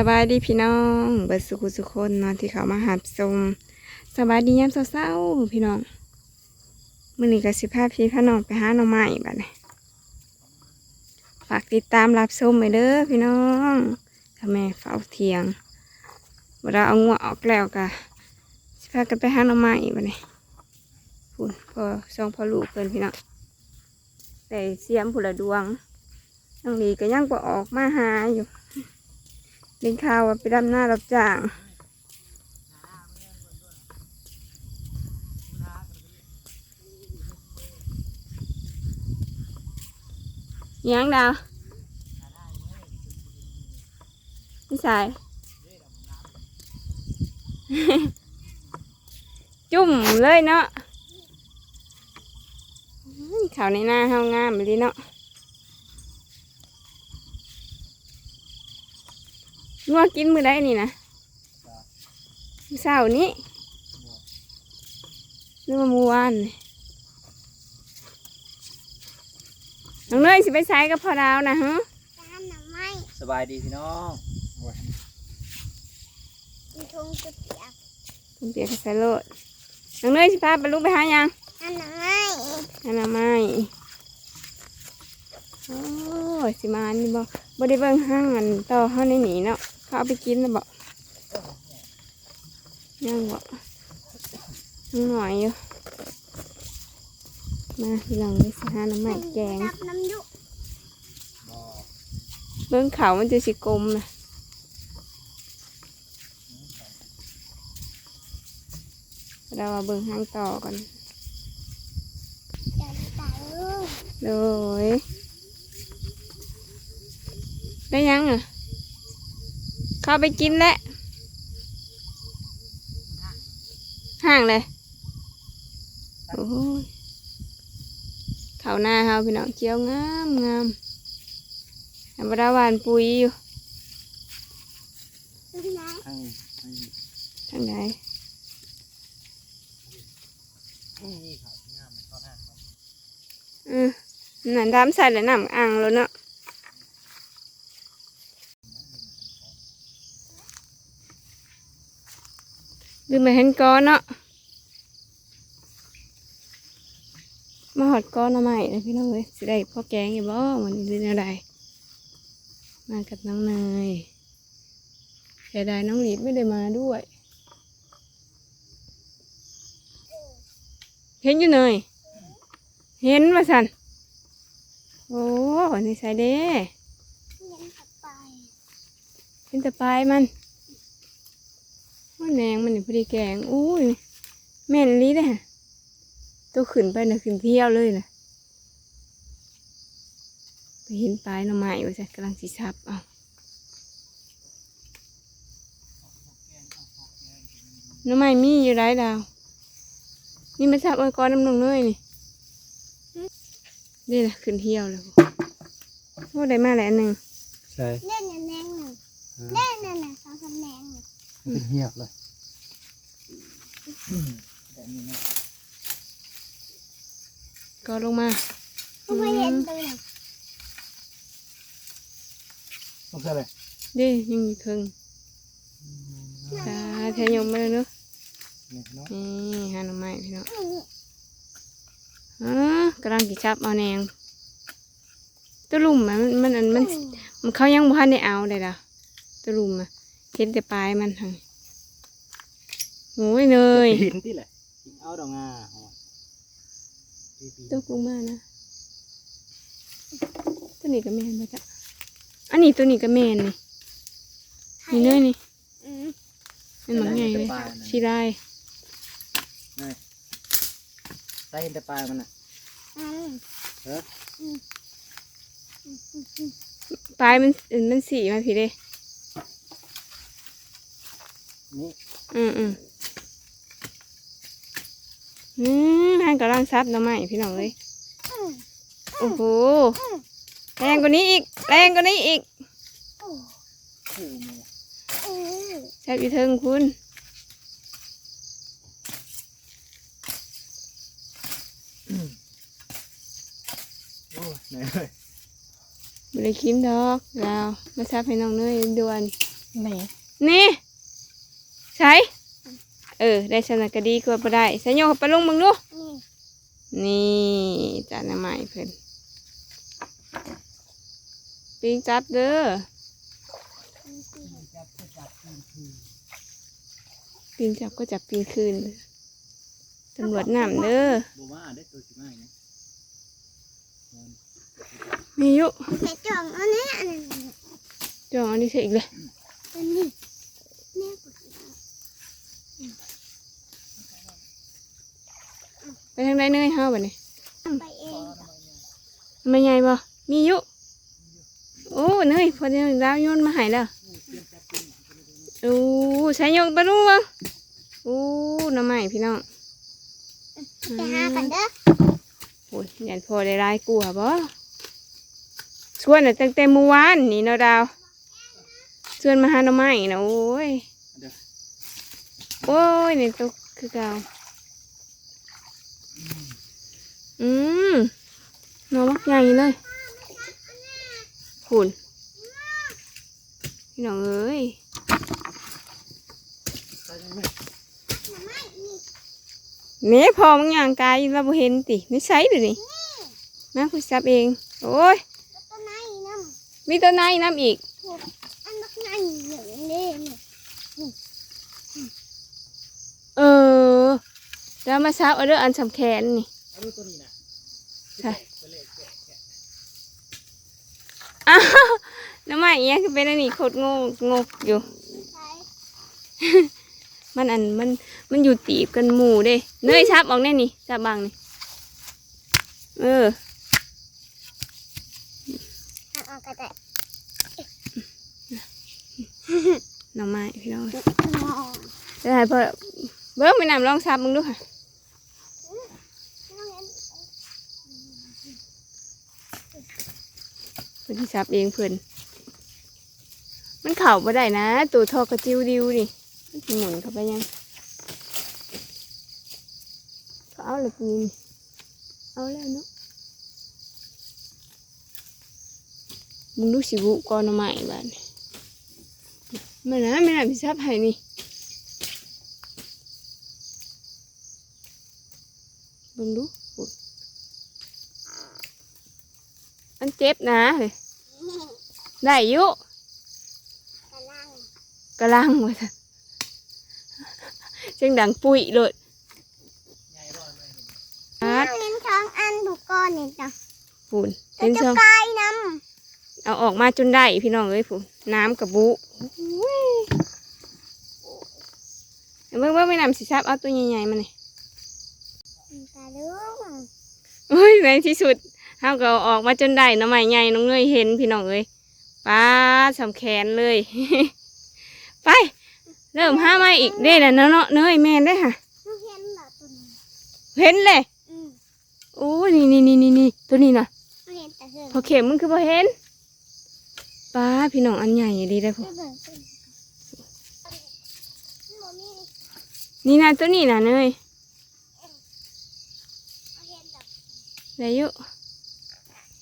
สบายดีพี่น้องเบิดสุขุสุคนเนาะที่เขามาหับชมสบายดียามเศร้าๆพี่น้องมื้อนี้ก็สิพาพี่พาน้องไปหาหน่อไม้บัดนี้ฝากติดตามรับชมไปเด้อพี่น้องถ้าแม่เฝ้าเทียงเวลาเอางวออกแล้วก็สิพากันไปหาหน่อไม้บัดนี้พุ่นพอสองพอลูกเพิ่นพี่น้องแต่เสียมผู้ละดวงน้องลีก็ยังบ่ออกมาหาอยู่ ลี้ยงข้าวไปดำหน้ารับจ้างยังดาวไม่ใส่จุ่มเลยเนาะข้าวในหน้าเฮางามเลยเนาะ งัวกินมือได้นี่นะมื้อเช้านี้หรือว่าเมื่อวานนี่น้องเนยสิไปใช้กับพ่อดาวนะฮะตามหน่อไม้สบายดีพี่น้องมีทงจะเปียกคุณเปียกกับใส่โลดน้องเนยสิพาไปลูกไปหายังตามหน่อไม้อนามัยโอ้ยสิมานี่บ่บ่ได้เบิ่งห้างอันต่อเฮาในหนีเนาะ เขาเอาไปกินแล้วบ่ยังบ่ยังหน่อยอยู่ มาทีหลังนี่สิหาน้ำใหม่แกงรับน้ำยุเบื้องเขามันจะสิกลมนะเรามาเบิ่งห้างต่อก่อนจะตายลูกโดยได้ยังอะ เข้าไปกินแล้วห่างเลยโอ้ยเขาหน้าเฮาพี่น้องเจียวงามงามธรรมดาหวานปุ๋ยอยู่นะทั้งทางไหนทั้งนี่ครับงามไม่เข้าหน้าครับอืมนั่นดำใส่แล้วน้ำอ่างแล้วเนาะ ดูมาเห็นก้อนเนาะมาหอดก้อนเอาใหม่เลยพี่น้องเว้ยสิได้พ่อแกงอยู่บ่วันนี้เป็นอะไรมากับน้องเนยเสียดายน้องหลีดไม่ได้มาด้วยเห็นอยู่เนยเห็นว่าสันโอ้นี่ใส่เด้ยังขับไปเห็นแต่ปลายมัน ว่าแหนงมันนี่พอดีแกงอุ้ยแม่นลีเด้อตัวขึ้นไปนะขึ้นเที่ยวเลยนะไปเห็นปลายหน่อไม้ว่าสันกำลังสิซับเอาหน่อไม้มีอยู่ไรดาว นี่มาซับเอาก้อนน้ำนองเนยนี่นี่แหละขึ้นเที่ยวเลยโอ้ได้มาแล้วอันหนึ่งใช่เล่นแนงหนึ่งเล่น เป็นเหียบเลยแบบนี้นะก็ลงมาก็ไม่เห็นตัวหนึ่งต้องใช่เลยเด้ยังมีเครื่องตาแทยงมาเลยเนาะนี่เนาะนี่หาหน่อไม้พี่เนาะนี่อ๋อกำลังกิจับเอาแนงตัวลุ่มอะมันมันอันมันมันเขายังบ่ทันได้เอาเลยล่ะตัวลุ่มอะ เห็นแต่ปลายมันหังโอ้ยเนยหินที่แหละหินเอาดอกงาอ๋อปีปีตัวกุ้งมากนะ ตัวนี้ก็แม่นมาจ้ะอันนี้ตัวนี้ก็แม่นนี่นี่เนยนี่อืมมันหมักใหญ่เลยชีลายใต้เห็นแต่ปลายมันอะอืมเออปลายมันเอิ่นมันสีมาพี่เด้ นี่อืมอืมอืมทางกำลังซับหน้ำใหม่พี่น้องเลยโอ้โหแรงกว่านี้อีก แรงกว่านี้อีกแซ่บอีเทิงคุณโอ้ยเหนื่อยเลยบริคิมดอกเราวมาซับให้น้องเนยด่วน นี่ นี่ ใช่เออ ได้ชนะก็ดีกว่าบ่ได้ใส่โยกไปลงมึงดูนี่นี่จานน้ำใหม่เพิ่นปิงจับเด้อปิงจับก็จับปิงคืนเด้อตำรวจน้ำเด้อบอกว่าได้ตัวสิมาอีกนะมีอยู่ใส่จ่องอันนี้อันนี้จองอันนี้เสร็จอีกเลย อันนี้แม่กูสิเอา ไปทางใดเนยเฮาบัดนี้ไปเองมันใหญ่บ่มีอยู่โอ้เนยพอดีดาวโยนมาให้แล้วโอ้ใช้ยกไปดูบ่โอ้น้ำใหม่พี่น้องไปหากันเด้อโอ้ยยันพอได้รายกลัวบ่ชวนน่ะตั้งแต่เมื่อวานนี่เนาะดาวชวนมาหาหน่อไม้นะโอ้ยเดี๋ยวโอ้ยนี่ตกคือเก่า อืมหนอมักใหญ่เลยหุ่นพี่น้องเอ้ยนี่พอมึงย่างกายเราบ่เห็นติไม่ใช่หรือนี่นะคุณซับเอง โอ้ยมีต้นไม้น้ำอีกอันนักนั่นหนึ่งเล่มเออ แล้วมาซับเอาเรื่องอันสำแขนนี่ เอาดูตัวนี้นะใช่ตัวเลขแกะแกะอ้าวน้ำมันเอี้ยคือเป็นอันนี้โคตรงงงกอยู่ ใช่มันอันมันมันอยู่ตีบกันหมู่เด้ เนยชับออกแน่นี่ชับบางนี่ เออเอาเอากระต่ายหน่อไม้พี่น้องมอง ได้พอเบิ้งไปนำลองซับมึงดูค่ะ น้องเห็น เพิ่ นที่ซับเองเพิ่นมันเข่าบ่ได้นะ ตัวทอกระจิ้วดิวนี่มันหมุนเข้าไปยังก็เอาเลยปีนเอาแล้วเนาะมึงดูสิบุก่อนใหน่บ้านมันนะไม่น่าพี่ซับให้นี่เบิ่งดูอันเจ็บนะเฮ้ย ได้อยุกระลังกระลังวะท่นเสียงดังปุ๋ยเลยใหญ่บ่อยไหมอาน้ดองเห็นท้องอันถูกก้อนนี่จ้ะฝุ่นแต่เป็นจะช่องกลายน้เอาออกมาจนได้พี่น้องเอ้ยฝุ่นน้ำกับบุอุ้ยเมื่อเมื่อไม่นำสิซับเอาตัวใหญ่ๆมาเลยำกระลุงอุ้ยในที่สุดเฮาก็เอาออกมาจนได้หน้ำใหม่ใหญ่น้องเนยเห็นพี่น้องเอ้ย ป้าดสำแขนเลย ไป เริ่มห้ามาอีกเด้น่ะเนาะเนาะเนยแมนได้อค่ะน้องเห็นเหรอตัวนี้เห็นเลยอืมโอ้ยนี่นี่นี่นี่นี่ตัวนี้นะน้องเห็นแต่เหินพอเข็มมันคือพอเห็นป้าพี่น้องอันใหญ่ดีได้อพอไม่เบิ่งสิบ่มีนี่นะตัวนี้นะเนยน้องเห็นแบบได้อยุ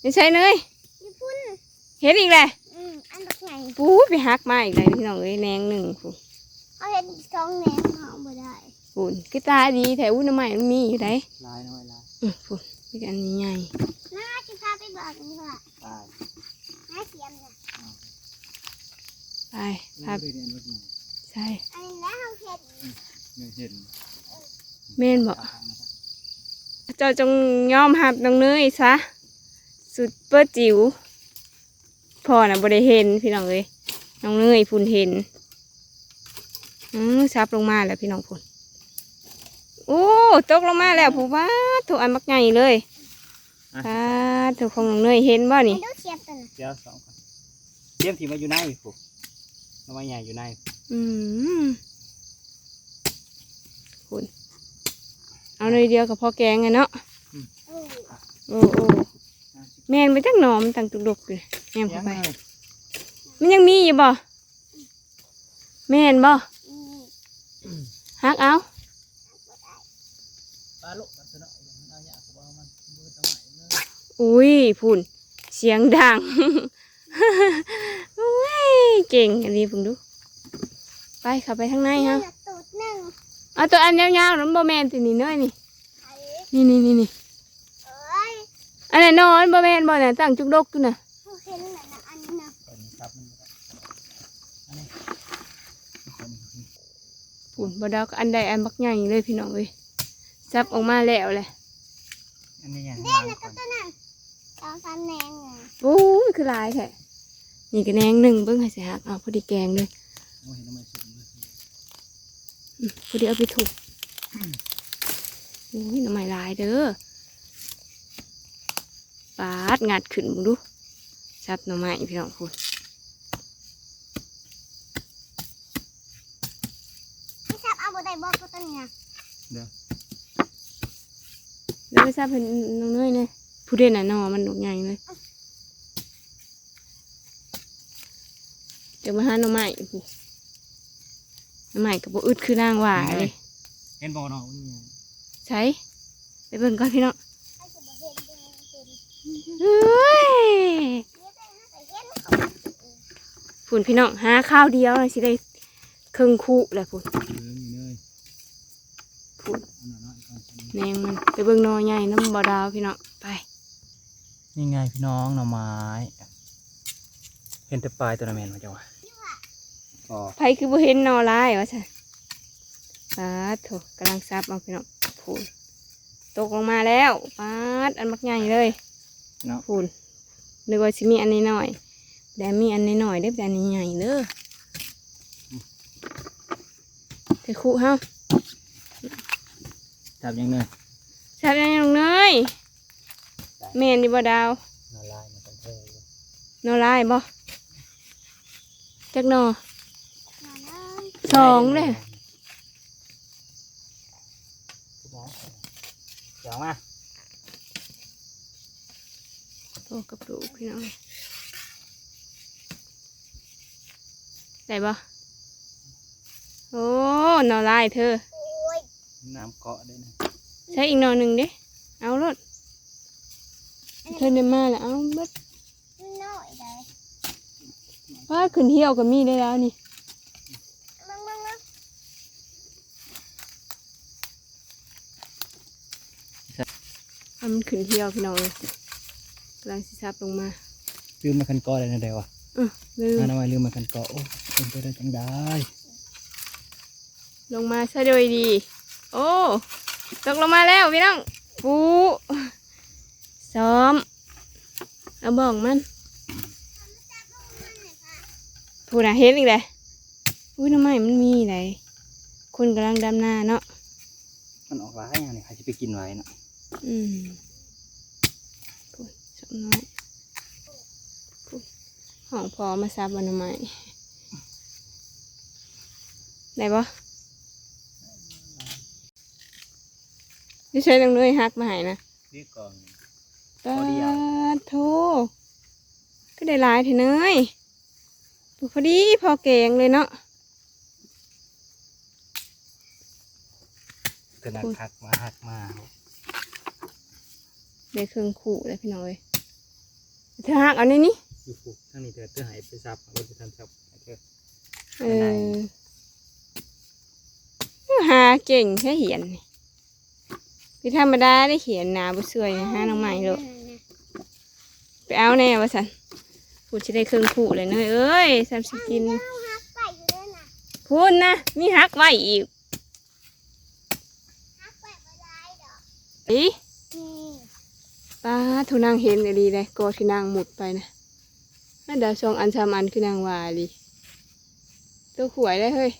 ไม่ใช่เนยญี่ปุ่นเห็นอีกเลย อืมอันบักไงปูไปหักมาอีกเลยพี่น้องเอ้ยแนงหนึ่งปูเขาเห็นสองแนวเขาบ่ได้ปูนคือตาดีแถวอุ้นำใหม่มันมีอยู่ได้ลายน้อยลายอือปูนมีอันนี้ใหญ่น้าจะพาไปบอกกันดีกว่าตายน้าเสียมเนี่ยไปนี่พาเคยเรียนรถหนูใช่อันนี้แล้วเขาเห็นเนี่ยเห็นแม่นบอกทางนะครับเจ้าจงยอมหับน้องเนยซะ สุดเปิดจิ๋ว พ่อน่ะบ่ได้เห็นพี่น้องเอ้ยน้องเนยพูนเห็นอือซับลงมาแล้วพี่น้องพูนโอ้ตกลงมาแล้วผู้ว่าถูกอันมักใหญ่เลยค่ะถูกของน้องเนยเห็นบ่ไอ้นี่ดูเสียมตัวน่ะเดี๋ยวสองคนเตรียมทีมาอยู่ในผูกน้ำมันใหญ่อยู่ในอืมคุณเอาเลยเดียวกับพ่อแกงไงเนาะโอ้โอ้โอ้ แม่นไปตั้งหนอมตั้งตุกดกอยู่แม่นเข้าไป มันยังมีอยู่บ่แม่นบ่นี่ฮักเอาปลาโลกมันเนาะมันเอาอย่างว่ามันมือตะไหมเนาะอุ้ยพุ่นเสียงดังอุ้ยเก่งอันนี้เพิ่งดู ไปเข้าไปข้างในนี่ฮะน่ะตูดหนึ่งเอาตัวอันยาวๆนั้นบ่แม่นตินี่เน้อยนี่ไข่นี่นี่นี่นี่เอ้ย อันนั้นนอนบ่แม่นบ่น่ะตั้งจุกดกอยู่น่ะเขาเห็นน่ะนะอันนี้นะตอนนี้ซับมันบ่ได้อันนี้อันนี้ปุ่นบ่ดาวก็อันใดอันบักใหญ่เลยพี่น้องเอ้ยซับออกมาแล้วแหละอันนี้อย่างเด่ล้านงน่ะก่ก็อนตัวนั้นสองสามแนงไงโอ้ยคือหลายแท้นี่ก็แหนงหนึ่งเบิ่งให้สิฮักเอาพอดีแกงเลยโอ้ยน้ำมันสุกเลยอืมพอดีเอาไปถูกโอ้ยน้ำใหม่ลายเด้อ ปาดงัดขึ้นมึงดูซับหน่อไม้พี่น้องพูดพี่ทราบเอาบ่ได้บอกก็ตัวนี้นะเดี๋ยวแล้วไปซับเป็นน้องเนยเนี่ยผู้เด่นน่ะหนอมันดอกใหญ่เลยเดี๋ยวมาหาหน่อไม้พูหน่อไม้กับบ่อึดคือนางหว่าเลยเห็นบ่เนาะนี่ไงใช้ไปเบิ่งก่อนพี่น้อง ไอ้สิบ่เห็นเป็นเห็น เฮ้ยนี่เป็นห้าแต่เห็นเขาฝุ่นพี่น้องหาข้าวเดียวเลยสิได้ครึ่งคู่แหละฝุ่นเออนี่เลยฝุ่นเอาหน่อยเนาะก่อนแนงมันไปเบิ่งหนอใหญ่น้ำบ่อดาวพี่น้องไปนี่ไงพี่น้องหน่อไม้เห็นแต่ปลายตัวนั้นแม่นมาจังวะอ๋อไผคือบ่เห็นหนอลายวะจ้ะปาดโถกำลังซับเอาพี่น้องฝุ่นตกลงมาแล้วปาดอันมักใหญ่เลย เนาะฝุ่นนึกว่าสิมีอันนี้หน่อยแต่มีอันนี้หน่อยได้อแต่อันนี้ใหญ่เด้อไปคู่เฮาจับยังเนยซับยังไงน้องเนยแม่นดิบ่ดาวละลายมันเป็นเท่อยู่หนอลายบ่จักหนอมาเลยสองเลยเดี๋ยวมา โอ้กับดูกพี่น้องได้บ่โอ้หนอลายเธอโอ้ยน้ำเกาะด้วยนะใช้อีกหนอหนึ่งเด้เอารถเธอได้มาแล้วเอาเบิดน้อยได้ว่าขึ้นเที่ยวกับมีได้แล้วนี่มึงมึงมึงเอามันขึ้นเที่ยวพี่น้องเลย กำลังสิซับลงมาลืมมาคันเกาะเลยนะเดี๋ยววะเออลืมอ่าน้ำไม้ลืมมาคันเกาะโอ้เป็นไปได้จังได้ ลงมาซะโดยดี โอ้ตกลงมาแล้วพี่น้องปูซ้อม เอาบ่องมันพูดนะเห็นอีกเลยอุ้ยทำไมมันมีอะไรคนกำลังดำนาเนาะมันออกร้ายอะเนี่ยใครจะไปกินไว้เนาะอืมพูด สมน้อยพูดห้องพอมาซับวันทำไมได้ปะนี่ใช้ตังเลยฮักมาใหายนะนี่ก่อนปาพอดีอะดโทก็ได้หลายเถอะเนยพอดีพอแกงเลยเนาะขนาดหักมาหักมาได้เครื่องขู่เลยพี่น้องเอ้ย เธอหักเอาในนี้อยู่ฟูทั้งนี้เธอเธอหายไปซับรถไปทำซับให้เธอเอได้อหาเก่งแค่เหียนนี่คือธรรมดาได้เขียนหนาบุสวยหาน้องใหม่เลยไปเอาแน่วะสันพูดจะได้เครื่องขู่เลยเนยเอ้ยสันสกินเอาหักไปอยู่เลยนะพูดนะมีหักไว้อีกหักไปบ่ได้ดอกอีนี่ ป้าทุนางเห็นก็ดีเลยกอที่นางหมุดไปนะน่าเดาวสองอันสามอันคือนางวาลีตัวขวยได้เฮ้ย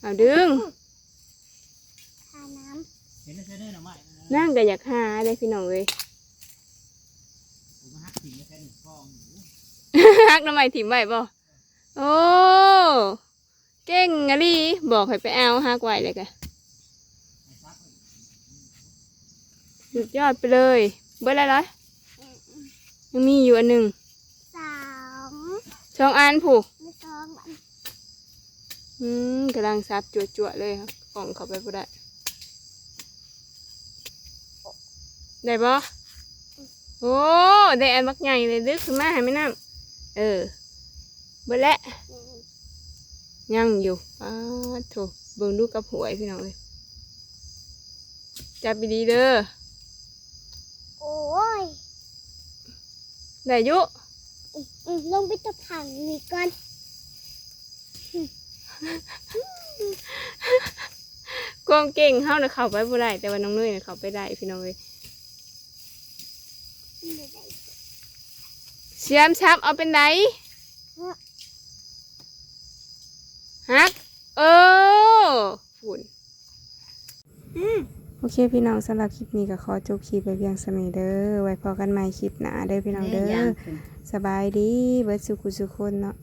เอาดึงทาน้เห็นได้ใช่ได้หรือไม่นั่งก็อยากหาได้พี่น้องเลยผมมาหักทิ้งไม่ใช่หนึ่งฟองหนูฮักทำไมถิ่มไว้บ่โอ้เก่งอะลีบอกให้ไปเอาฮักไว้เลยกะ สุดยอดไปเลย เบิดอะไรร้อยำยังมีอยู่อันหนึ่งสามสองอันผูกไม่สองอันอืมกำลังซับจวดๆเลยครับกล่องเข้าไปบ่ได้ได้บ่โอ้ได้อันบักใหญ่เลยดึกขึ้นมาให้ไม่น้ำเออเบิดแล้วอืมยยังอยู่อ้าโถเบิ่งดูกับหวยพี่น้องเลยจับดีๆเด้อ โอ้ยได้อยุอืมอืมลงไปตะผังนี่ก่อนความเก่งเฮาน่ะเข้าไปบ่ได้แต่ว่าน้องเนยน่ะเข้าไปได้พี่น้องเลยเสียมชับเอาเป็นไดฮักเออฝุ่นอืม โอเคพี่น้องสำหรับคลิปนี้ก็ขอจบคลิปไปเพียงสมีเด้อไว้พอกันใหม่คลิปหน้าเด้อพี่น้องเด้อสบายดีเบิดสุขุสุคนเนาะ